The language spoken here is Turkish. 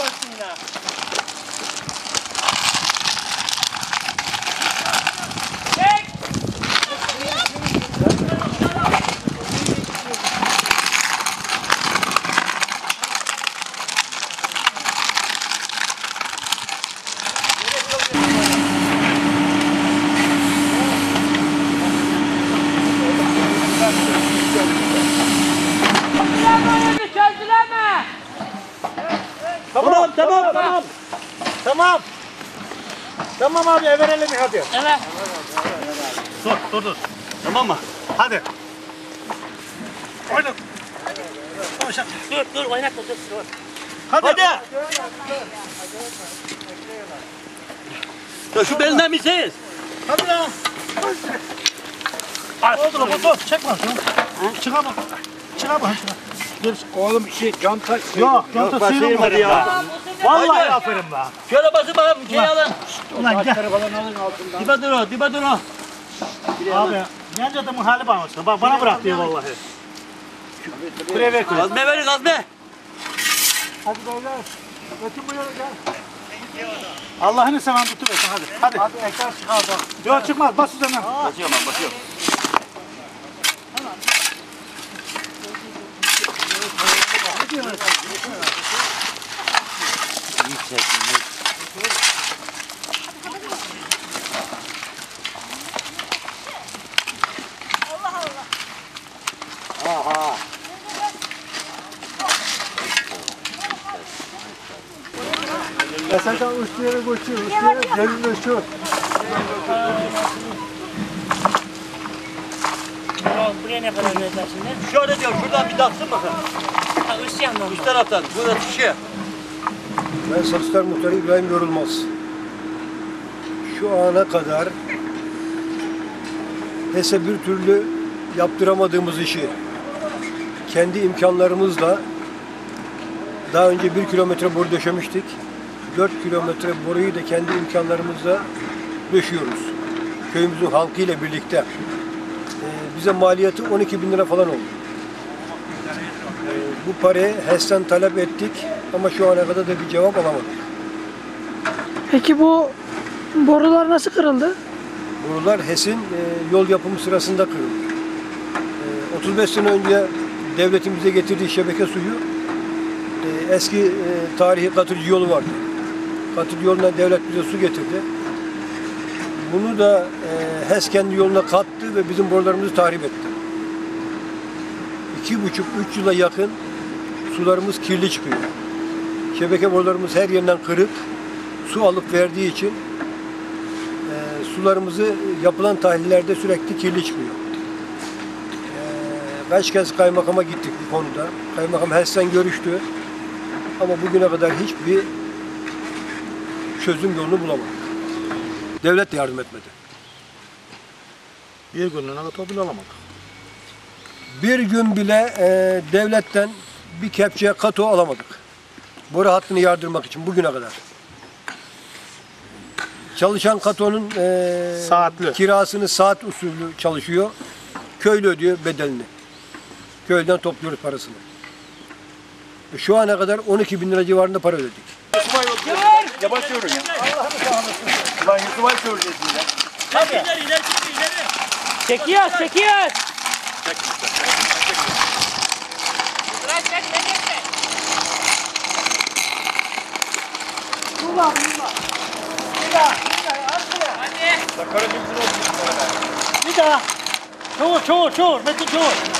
수고하셨습니다. Tamam tamam tamam. Tamam. Tamam abi verelim hadi. Evet. Dur dur dur. Tamam mı? Hadi. Oyna. Dur, dur, oynatma, dur, dur. Hadi. Hadi. Ya şu belinden ses. Hadi lan. Oldu lan dur. Çekme şunu. Çıkar bak. Çıkar bak. Oğlum şey conta Yok, conta sıyırmadı ya. Vallahi Haydi. aferin be. Şöyle basın bakalım şeyi alın. Ulan gel. falan alın altından. Dibe dur o, dibe dur o. Abi genç adamın hali bana işte. Bak bana bırak diyor vallahi. Buraya ver kızım. Gazme verin gazme. Hadi beyler. Ötün bu yola gel. Allah'ını seven tutuversin hadi. Hadi. Hadi ekran çıkardı. Yok çıkmaz bas üzerine. Basıyorum ben basıyorum. Ya sen tam üstü yere koşuyor. Üstü yere gelin koşuyor. Buraya ne kadar vereceğiz şimdi? Şöyle diyorum şuradan bir taksın bakalım. Ha, üst yandan. Üst taraftan. Burada şişe. Ben Sarıslar Muhtarı İbrahim Yorulmaz. Şu ana kadar HES'e bir türlü yaptıramadığımız işi kendi imkanlarımızla daha önce bir kilometre boru döşemiştik. 4 kilometre boruyu da kendi imkanlarımızla döşüyoruz. Köyümüzün halkıyla birlikte. Ee, bize maliyeti 12 bin lira falan oldu. Ee, bu parayı HES'ten talep ettik ama şu ana kadar da bir cevap alamadık. Peki bu borular nasıl kırıldı? Borular HES'in e, yol yapımı sırasında kırıldı. E, 35 sene önce devletin bize getirdiği şebeke suyu e, eski e, tarihi katırcı yolu vardı. Katırcı yoluna devlet bize su getirdi. Bunu da e, HES kendi yoluna kattı ve bizim borularımızı tahrip etti. İki buçuk, üç yıla yakın sularımız kirli çıkıyor. Şebeke borularımız her yerinden kırık. Su alıp verdiği için e, sularımızı yapılan tahlillerde sürekli kirli çıkıyor. E, kaç kez kaymakama gittik bu konuda. Kaymakam HES'ten görüştü. Ama bugüne kadar hiçbir çözüm yolunu bulamadık. Devlet de yardım etmedi. Bir günlüğüne alamadık. Bir gün bile e, devletten bir kepçe kato alamadık. Boru hattını yardırmak için bugüne kadar. Çalışan katonun e, Saatli. kirasını saat usulü çalışıyor. Köylü ödüyor bedelini. Köyden topluyoruz parasını. E, Şu ana kadar 12 bin lira civarında para ödedik. Yavaş yürü ya. Lan Yusuf'a söyleyeceksin ya. Hadi. İleri ileri çıktı ileri. Çekiyoruz, çekiyoruz. Чур, чур, чур, чур.